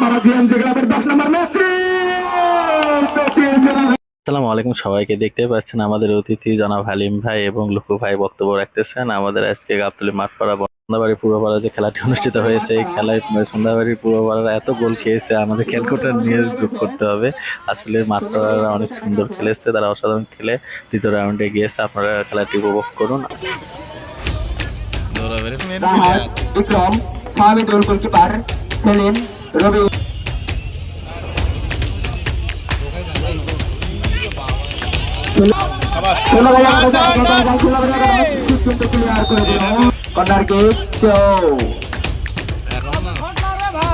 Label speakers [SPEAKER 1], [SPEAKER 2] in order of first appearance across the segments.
[SPEAKER 1] মাঠ জিএমজি ক্লাবের দশ নম্বর মেসি।
[SPEAKER 2] আসসালামু আলাইকুম সবাইকে দেখতে পাচ্ছেন আমাদের অতিথি জনাব হালিম ভাই এবং লুকু ভাই বক্তব্য রাখতেছেন। আমাদের আজকে গাবতলী মাঠপাড়া সন্ধ্যাবাড়ি পূর্বপাড়া যে খেলাটি অনুষ্ঠিত হয়েছে এই খেলায় সন্ধ্যাবাড়ির পূর্বপাড়ারা এত গোল খেয়েছে আমাদের ক্যালকুলেটার নিয়ে যোগ করতে হবে। আসলে মাঠপাড়ারা অনেক সুন্দর খেলেছে তারা অসাধারণ খেলে। দ্বিতীয় রাউন্ডে গিয়েছে আপনারা খেলাটি উপভোগ করুন।
[SPEAKER 3] রাহাত গোলকিপার সেলিম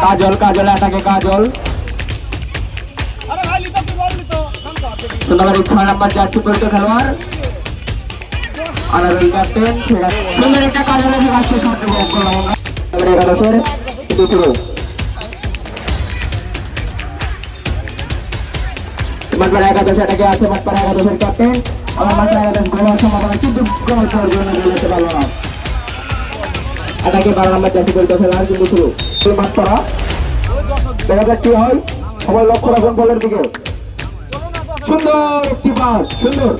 [SPEAKER 3] কাজল কাজল আটাকে কাজল সোনাবাড়ি ছয় নাম্বার জার্সি পরিত খেলোয়াড় অনারেল ক্যাপ্টেন সুন্দর একটা কাজলে রাষ্ট্রীয় শট উপভোগ করলাম আমরা এবারে একাদশের মাঠপাড়া একাদশ এটাকে আছে, মাঠপাড়া একাদশের ক্যাপ্টেন আমার মাঠপাড়া একাদশ গোলার সম্ভাবনা কিন্তু দেখা যাক কি হয়। সবাই লক্ষ্য রাখুন দিকে। সুন্দর একটি পাস, সুন্দর।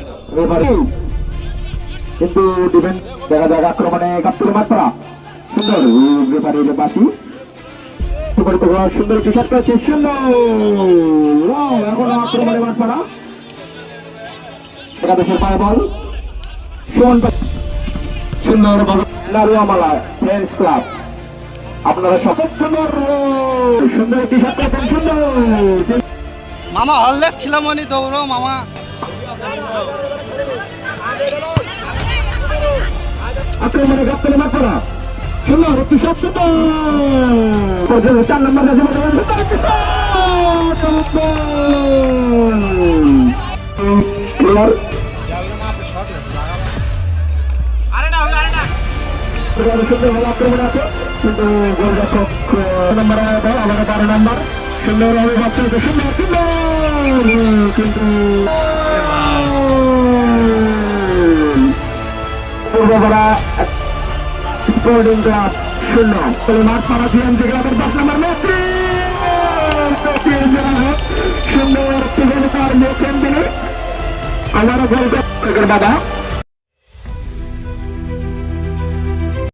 [SPEAKER 3] কিন্তু ডিফেন্স দেখা যাক আক্রমণে কাপ্তুর মাত্রা সুন্দর ব্যাপারে বাসি সুন্দর একটি শট করেছে সুন্দর এখন আক্রমণে মাঠ পাড়া। একাদশের পায়ে বল। সুমন পা- সুন্দর বল। নারুয়ামালা ফ্রেন্ডস ক্লাব আপনারা সকল সুন্দর। সুন্দর একটি শট করেছেন সুন্দর।
[SPEAKER 4] মামা হললেস ছিলাম মানে দৌড়ো মামা।
[SPEAKER 1] আক্রমণে কাপ্তানে মাঠ পাড়া। শট সুন্দর পর্যন্ত চার নম্বর আক্রমণ আছে কিন্তু গোলরক্ষক নম্বর আবার বারো নম্বর সুন্দর হবে বাচ্চা সুন্দর সুন্দর কিন্তু পূর্বপাড়া স্পোর্টিং ক্লাব শূন্য। মাঠ পাড়া জিএমজি ক্লাবের দশ নম্বর মেসি সুন্দর একটি তার মেসেন দিলে আমারও গোল। বাধা